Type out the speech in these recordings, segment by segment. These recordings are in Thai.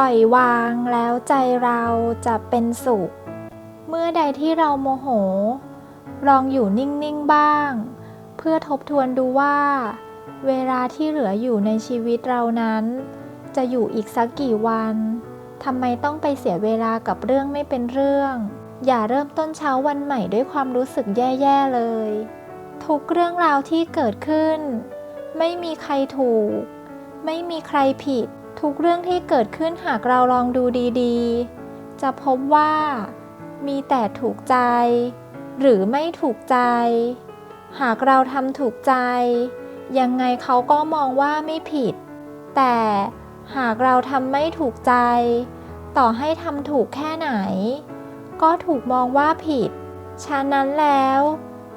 ปล่อยวางแล้วใจเราจะเป็นสุข เมื่อใดที่เราโมโห ลองอยู่นิ่ง ๆ บ้าง เพื่อทบทวนดูว่า เวลาที่เหลืออยู่ในชีวิตเรานั้น จะอยู่อีกสักกี่วันทำไมต้องไปเสียเวลากับเรื่องไม่เป็นเรื่อง อย่าเริ่มต้นเช้าวันใหม่ด้วยความรู้สึกแย่ๆเลย ทุกเรื่องราวที่เกิดขึ้น ไม่มีใครถูก ไม่มีใครผิด ทุกเรื่องที่เกิดขึ้นหากเราลองดูดีๆ จะพบว่า มีแต่ถูกใจ หรือไม่ถูกใจ หากเราทำถูกใจ ยังไงเขาก็มองว่าไม่ผิด แต่หากเราทำไม่ถูกใจ ต่อให้ทำถูกแค่ไหน ก็ถูกมองว่าผิด ฉะนั้นแล้ว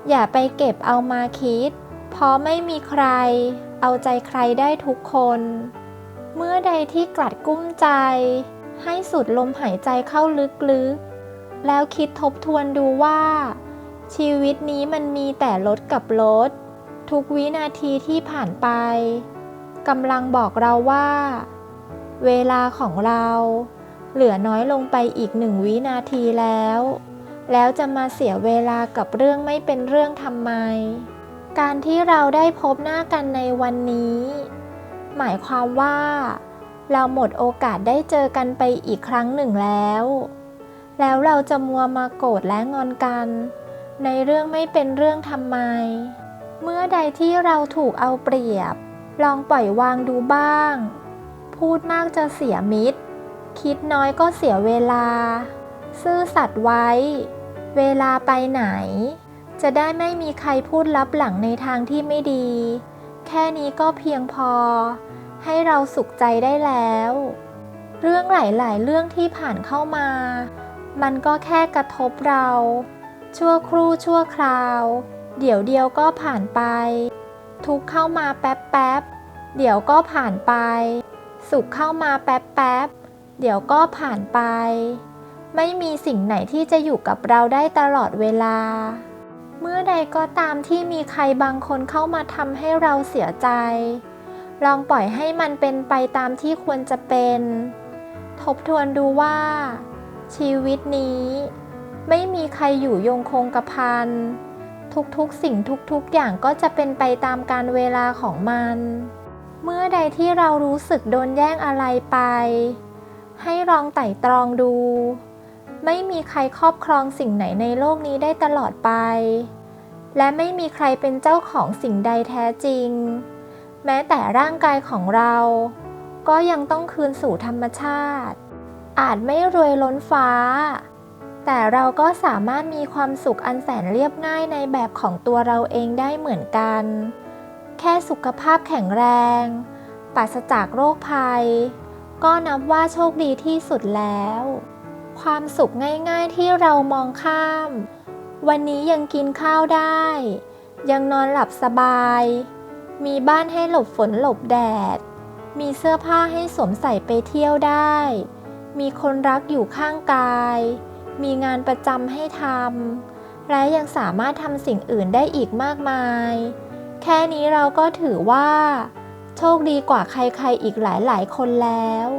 อย่าไปเก็บเอามาคิด เพราะไม่มีใคร เอาใจใครได้ทุกคน เมื่อใดที่กลัดกุ้มใจ ให้สุดลมหายใจเข้าลึกๆ แล้วคิดทบทวนดูว่า ชีวิตนี้มันมีแต่ลดกับลด ทุกวินาทีที่ผ่านไปกำลังบอกเราว่า เวลาของเราเหลือน้อยลงไปอีกหนึ่งวินาทีแล้ว แล้วจะมาเสียเวลากับเรื่องไม่เป็นเรื่องทำไม การที่เราได้พบหน้ากันในวันนี้ หมายความว่า เราหมดโอกาสได้เจอกันไปอีกครั้งหนึ่งแล้ว แล้วเราจะมัวมาโกรธและงอนกัน ในเรื่องไม่เป็นเรื่องทำไม เมื่อใดที่เราถูกเอาเปรียบ ลองปล่อยวางดูบ้าง พูดมากจะเสียมิตร คิดน้อยก็เสียเวลา ซื่อสัตย์ไว้ เวลาไปไหน จะได้ไม่มีใครพูดลับหลังในทางที่ไม่ดี ค่นี้ก็เพียงพอ ให้เราสุขใจได้แล้ว เรื่องหลาย ๆ เรื่องที่ผ่านเข้ามา มันก็แค่กระทบเรา ชั่วครู่ชั่วคราว เดี๋ยวเดียวก็ผ่านไป ทุกเข้ามาแป๊บแป๊บๆเดี๋ยวก็ผ่านไป สุขเข้ามาแป๊บแป๊บ ๆ เดี๋ยวก็ผ่านไป ไม่มีสิ่งไหนที่จะอยู่กับเราได้ตลอดเวลา เมื่อใดก็ตามที่มีใครบางคนเข้ามาทำให้เราเสียใจ ลองปล่อยให้มันเป็นไปตามที่ควรจะเป็น ทบทวนดูว่า ชีวิตนี้ ไม่มีใครอยู่ยงคงกระพันทุกๆสิ่งทุกๆอย่างก็จะเป็นไปตามการเวลาของมัน เมื่อใดที่เรารู้สึกโดนแย่งอะไรไป ให้ลองไต่ตรองดู ไม่มีใครครอบครองสิ่งไหนในโลกนี้ได้ตลอดไป และไม่มีใครเป็นเจ้าของสิ่งใดแท้จริง แม้แต่ร่างกายของเรา ก็ยังต้องคืนสู่ธรรมชาติ อาจไม่รวยล้นฟ้า แต่เราก็สามารถมีความสุขอันแสนเรียบง่ายในแบบของตัวเราเองได้เหมือนกัน แค่สุขภาพแข็งแรง ปราศจากโรคภัย ก็นับว่าโชคดีที่สุดแล้ว ความสุขง่ายๆที่เรามองข้าม วันนี้ยังกินข้าวได้ ยังนอนหลับสบาย มีบ้านให้หลบฝนหลบแดด มีเสื้อผ้าให้สวมใส่ไปเที่ยวได้ มีคนรักอยู่ข้างกาย มีงานประจำให้ทำ และยังสามารถทำสิ่งอื่นได้อีกมากมาย แค่นี้เราก็ถือว่า โชคดีกว่าใครๆอีกหลายๆคนแล้ว